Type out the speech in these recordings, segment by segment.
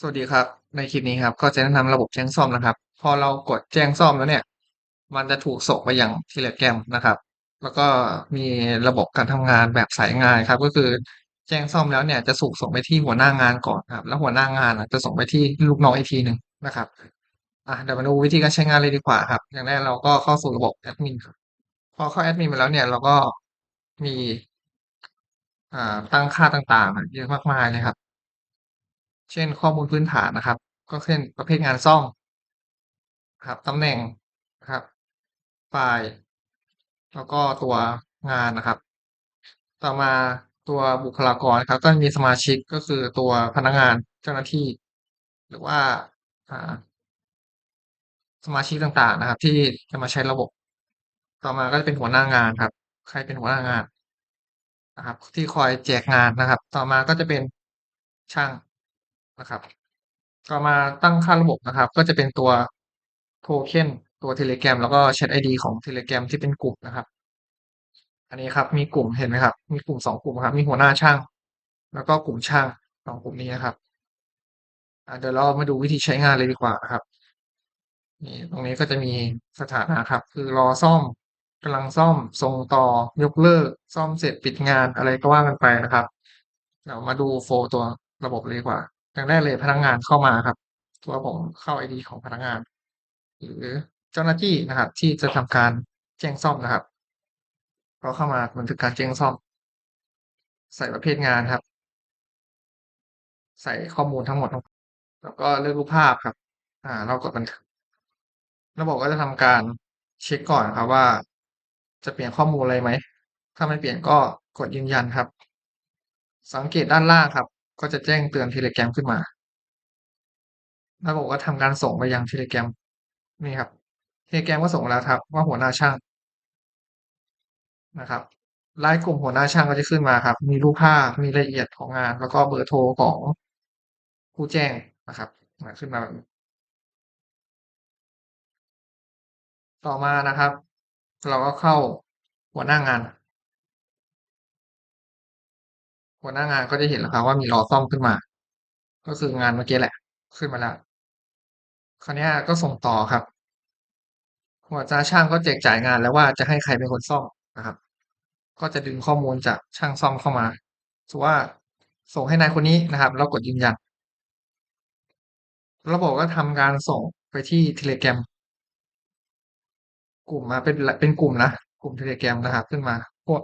สวัสดีครับ ในคลิปนี้ครับ ก็จะแนะนำระบบแจ้งซ่อมนะครับ พอเรากดแจ้งซ่อมแล้วเนี่ย มันจะถูกส่งไปยัง Telegram นะครับ แล้วก็มีระบบการทำงานแบบสายงานครับ ก็คือแจ้งซ่อมแล้วเนี่ยจะถูกส่งไปที่หัวหน้างานก่อนครับ แล้วหัวหน้างานจะส่งไปที่ลูกน้องอีกทีหนึ่งนะครับอะเดี๋ยวมาดูวิธีการใช้งานเลยดีกว่าครับ อย่างแรกเราก็เข้าสู่ระบบแอดมินครับพอเข้าแอดมินไปแล้วเนี่ยเราก็มีอ่าตั้งค่าต่างๆเยอะมากมายเลยครับ เช่นข้อมูลพื้นฐานนะครับ ก็เช่นประเภทงานซ่อมครับตำแหน่งนะครับไฟล์แล้วก็ตัวงานนะครับ ต่อมาตัวบุคลากรครับ ก็มีสมาชิกก็คือตัวพนักงานเจ้าหน้าที่ หรือว่าอ่าสมาชิกต่างๆนะครับ ที่จะมาใช้ระบบ ต่อมาก็จะเป็นหัวหน้างานครับ ใครเป็นหัวหน้างานนะครับ ที่คอยแจกงานนะครับ ต่อมาก็จะเป็นช่าง นะครับ ต่อมาตั้งค่าระบบนะครับ ก็จะเป็นตัว Token ตัว Telegram แล้วก็ Chat ID ของ Telegram ที่เป็นกลุ่มนะครับ อันนี้ครับ มีกลุ่มเห็นไหมครับ มีกลุ่ม2กลุ่มครับ มีหัวหน้าช่าง แล้วก็กลุ่มช่าง2กลุ่มนี้นะครับเดี๋ยวเรามาดูวิธีใช้งานเลยดีกว่านะครับนี่ตรงนี้ก็จะมีสถานะครับ คือรอซ่อมกำลังซ่อมส่งต่อยกเลิก ซ่อมเสร็จปิดงานอะไรก็ว่ากันไปนะครับ เรามาดูโฟลตัวระบบเลยดีกว่า อย่างแรกเลยพนักงานเข้ามาครับ ตัวผมเข้า ID ของพนักงาน หรือเจ้าหน้าที่นะครับ ที่จะทำการแจ้งซ่อมนะครับ ก็เข้ามาบันทึกการแจ้งซ่อม ใส่ประเภทงานครับ ใส่ข้อมูลทั้งหมด แล้วก็เลือกรูปภาพครับ อ่า เรากดบันทึกระบบก็จะทำการเช็กก่อนครับว่า จะเปลี่ยนข้อมูลอะไรไหม ถ้าไม่เปลี่ยนก็กดยืนยันครับ สังเกตด้านล่างครับ ก็จะแจ้งเตือน Telegram ขึ้นมา ระบบก็ทำการส่งไปยัง Telegram นี่ครับ Telegram ก็ส่งแล้วครับ ว่าหัวหน้าช่างนะครับรายกลุ่มหัวหน้าช่างก็จะขึ้นมาครับ มีรูปภาพ มีรายละเอียดของงาน แล้วก็เบอร์โทรของผู้แจ้งนะครับอ่าขึ้นมาแบบนี้ต่อมานะครับ เราก็เข้าหัวหน้างาน หัวหน้างานก็จะเห็นแล้วครับว่ามีรอซ่อมขึ้นมา ก็คืองานเมื่อกี้แหละ ขึ้นมาแล้วคราวนี้ก็ส่งต่อครับ หัวหน้าช่างก็แจกจ่ายงานแล้วว่าจะให้ใครเป็นคนซ่อมนะครับ ก็จะดึงข้อมูลจากช่างซ่อมเข้ามาสว่าส่งให้นายคนนี้นะครับ แล้วกดยืนยันระบบก็ทำการส่งไปที่ Telegram กลุ่มมาเป็นเป็นกลุ่มนะกลุ่ม Telegram นะครับ ขึ้นมาพวก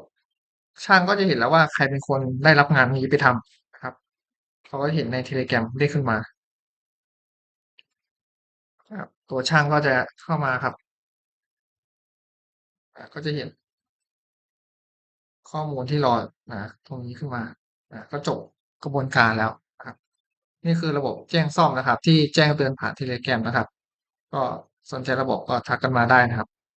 ช่างก็จะเห็นแล้วว่าใครเป็นคนได้รับงานนี้ไปทำนะครับ เขาก็จะเห็นใน Telegram เด้ขึ้นมาครับตัวช่างก็จะเข้ามาครับ ก็จะเห็น ข้อมูลที่รออ่าตรงนี้ขึ้นมาอ่าก็จบกระบวนการแล้วครับ นี่คือระบบแจ้งซ่อมนะครับ ที่แจ้งเตือนผ่าน Telegram นะครับ ก็สนใจระบบก็ทักกันมาได้นะครับ